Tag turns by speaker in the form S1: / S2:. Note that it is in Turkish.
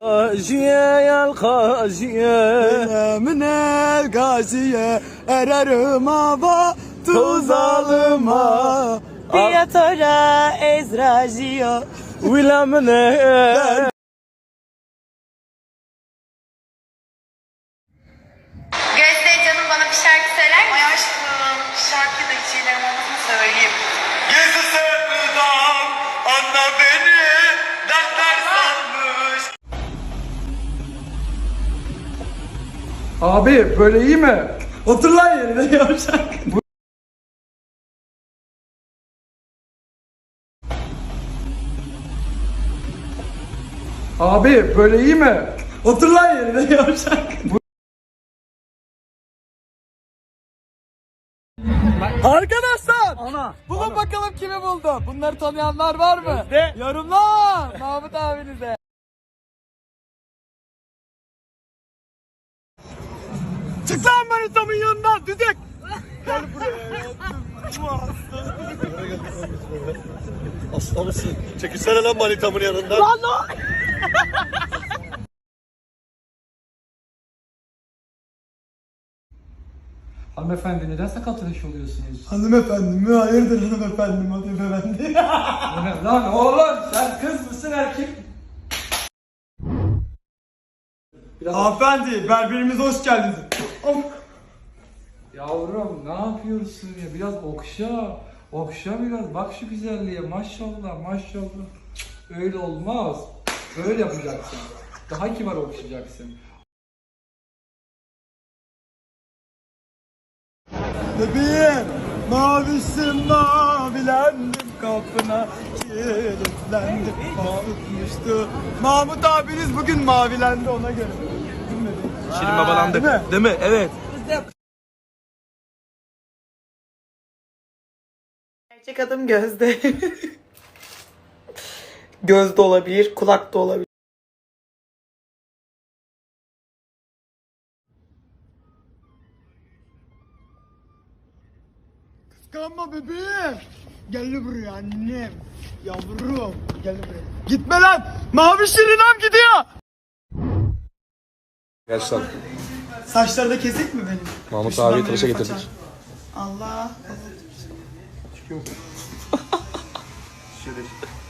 S1: Gaziye yel gaziye
S2: Min el gaziye ererim hava tuzalıma.
S3: Piyatora Ezracio
S1: Vilamne
S4: Gözde canım bana bir şarkı söyler mi? Ay aşkım şarkı da hiç şeylerim olmasını söyleyeyim.
S5: Abi böyle iyi mi?
S2: Otur lan yerine yavşak
S5: Abi böyle iyi mi?
S2: Otur lan yerine yavşak Arkadaşlar
S1: Ana
S2: Bulun bakalım kimi buldu. Bunları tanıyanlar var mı? Yorumlar. Mahmut abinize. Manitamın yanından düdük. Gel buraya.
S6: Aslan mısın? Çekilsene lan manitamın yanından.
S5: Hanımefendi neden sakat tıraş oluyorsunuz?
S2: Hanımefendi mi? Hayırdır hanımefendi mi? Hanımefendi.
S5: Lan oğlum sen kız mısın erkek? Biraz
S2: Hanımefendi berberimize hoş geldiniz.
S5: Yavrum ne yapıyorsun ya biraz okşa. Okşa biraz bak şu güzelliğe maşallah maşallah. Öyle olmaz. Böyle yapacaksın. Daha kibar okşayacaksın.
S2: Bebeğim mavişim mavilendim kapına kilitlendim Mahmutmuştu Mahmut abiniz bugün mavilendi ona göre
S1: Şirin
S2: değil mi?
S1: değil mi? Evet
S3: Gerçek adım Gözde Göz de olabilir, kulak da olabilir.
S2: Kıskanma bebeğim Gel buraya annem Yavrum gel buraya Gitme lan mavi şirinam gidiyor
S6: Gel sen.
S2: Saçları da kesik mi benim?
S6: Mahmut
S2: Üstünden
S6: abiyi
S2: böyle
S6: tıraşa
S2: bir
S6: getirdik.
S2: Faça. Allah